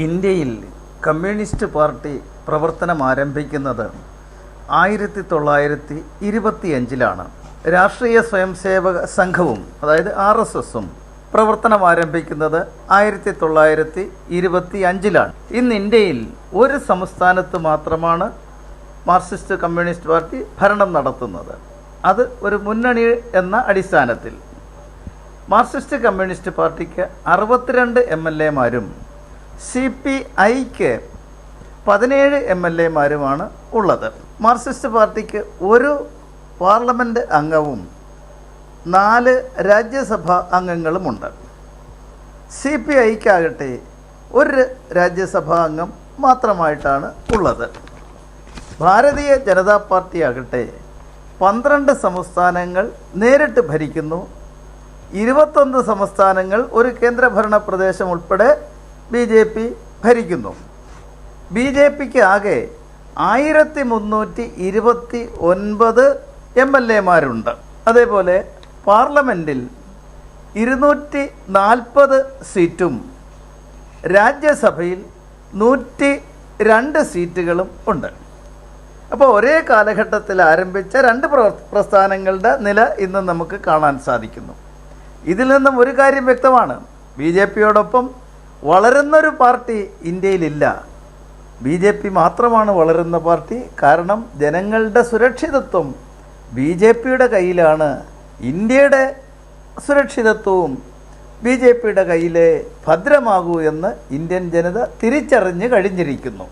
ഇന്ത്യയിൽ communist party പ്രവർത്തനം ആരംഭിക്കുന്നത് ആയിരത്തി തൊള്ളായിരത്തി ഇരുപത്തിയഞ്ചിലാണ് രാഷ്ട്രീയ സ്വയംസേവക സംഘവും അതായത് ആർ എസ് എസും പ്രവർത്തനം ആരംഭിക്കുന്നത് ആയിരത്തി തൊള്ളായിരത്തി ഇരുപത്തി അഞ്ചിലാണ് ഇന്ന് ഇന്ത്യയിൽ ഒരു സംസ്ഥാനത്ത് മാത്രമാണ് മാർക്സിസ്റ്റ് കമ്മ്യൂണിസ്റ്റ് പാർട്ടി ഭരണം നടത്തുന്നത്. അത് ഒരു മുന്നണി എന്ന അടിസ്ഥാനത്തിൽ. മാർക്സിസ്റ്റ് കമ്മ്യൂണിസ്റ്റ് പാർട്ടിക്ക് അറുപത്തിരണ്ട് എം എൽ എമാരും സി പി ഐക്ക് പതിനേഴ് എം എൽ എമാരുമാണ് ഉള്ളത്. മാർക്സിസ്റ്റ് പാർട്ടിക്ക് ഒരു പാർലമെന്റ് അംഗവും നാല് രാജ്യസഭാ അംഗങ്ങളുമുണ്ട്. സി പി ഐക്കാകട്ടെ ഒരു രാജ്യസഭാ അംഗം മാത്രമായിട്ടാണ് ഉള്ളത്. ഭാരതീയ ജനതാ പാർട്ടി ആകട്ടെ പന്ത്രണ്ട് സംസ്ഥാനങ്ങൾ നേരിട്ട് ഭരിക്കുന്നു. ഇരുപത്തൊന്ന് സംസ്ഥാനങ്ങൾ ഒരു കേന്ദ്രഭരണ പ്രദേശം ഉൾപ്പെടെ ബി ജെ പി ഭരിക്കുന്നു. ബി ജെ പിക്ക് ആകെ ആയിരത്തി മുന്നൂറ്റി ഇരുപത്തി ഒൻപത് എം എൽ എമാരുണ്ട് അതേപോലെ പാർലമെന്റിൽ ഇരുന്നൂറ്റി നാൽപ്പത് സീറ്റും രാജ്യസഭയിൽ നൂറ്റി രണ്ട് സീറ്റുകളും ഉണ്ട്. അപ്പോൾ ഒരേ കാലഘട്ടത്തിൽ ആരംഭിച്ച രണ്ട് പ്ര പ്രസ്ഥാനങ്ങളുടെ നില ഇന്ന് നമുക്ക് കാണാൻ സാധിക്കുന്നു. ഇതിൽ നിന്നും ഒരു കാര്യം വ്യക്തമാണ്. ബി ജെ പിയോടൊപ്പം വളരുന്നൊരു പാർട്ടി ഇന്ത്യയിലില്ല. ബി ജെ പി മാത്രമാണ് വളരുന്ന പാർട്ടി. കാരണം ജനങ്ങളുടെ സുരക്ഷിതത്വം ബി ജെ പിയുടെ കയ്യിലാണ്. ഇന്ത്യയുടെ സുരക്ഷിതത്വവും ബി ജെ പിയുടെ കയ്യിലെ ഭദ്രമാകൂ എന്ന് ഇന്ത്യൻ ജനത തിരിച്ചറിഞ്ഞ് കഴിഞ്ഞിരിക്കുന്നു.